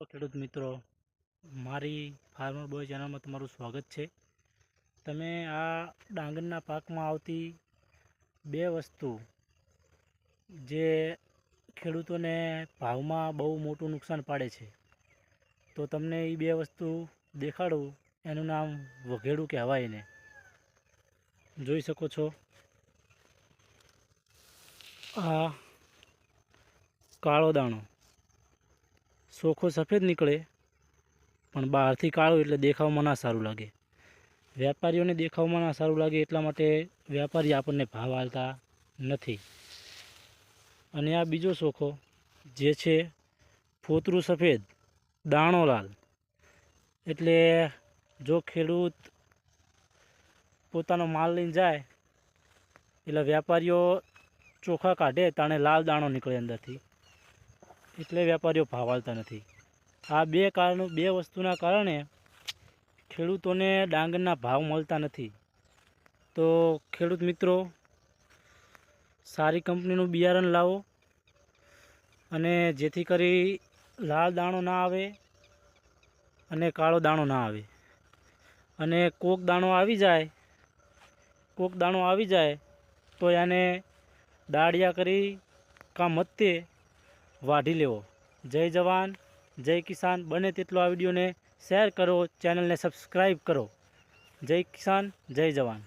ખેડૂત મિત્રો, મારી ફાર્મર બોય ચેનલમાં તમારું સ્વાગત છે. તમે આ ડાંગરના પાકમાં આવતી બે વસ્તુ જે ખેડૂતોને ભાવમાં બહુ મોટું નુકસાન પાડે છે, તો તમને એ બે વસ્તુ દેખાડું. એનું નામ વઘેડું કહેવાય એને. જોઈ શકો છો. આ કાળો દાણો. ચોખ્ખો સફેદ નીકળે, પણ બહારથી કાળો એટલે દેખાવમાં ના સારું લાગે. વેપારીઓને દેખાવમાં ના સારું લાગે એટલા માટે વેપારી આપણને ભાવ આવતા નથી. અને આ બીજો ચોખ્ખો જે છે ફોતરું સફેદ, દાણો લાલ. એટલે જો ખેડૂત પોતાનો માલ લઈને જાય, એટલે વેપારીઓ ચોખા કાઢે, તાણે લાલ દાણો નીકળે અંદરથી. એટલે વેપારીઓ ભાવ આલતા નથી. આ બે કારણો, બે વસ્તુના કારણે ખેડૂતોને ડાંગરના ભાવ મળતા નથી. તો ખેડૂત મિત્રો, સારી કંપનીનું બિયારણ લાવો અને જેથી કરી લાલ દાણો ના આવે અને કાળો દાણો ના આવે. અને કોક દાણો આવી જાય, કોક દાણો આવી જાય તો એને દાળિયા કરી કાં મત્તે વાઢી લેવો. જય જવાન, જય કિસાન, બને તેટલો આ વિડીયોને શેર કરો, ચેનલને સબસ્ક્રાઈબ કરો. જય કિસાન, જય જવાન.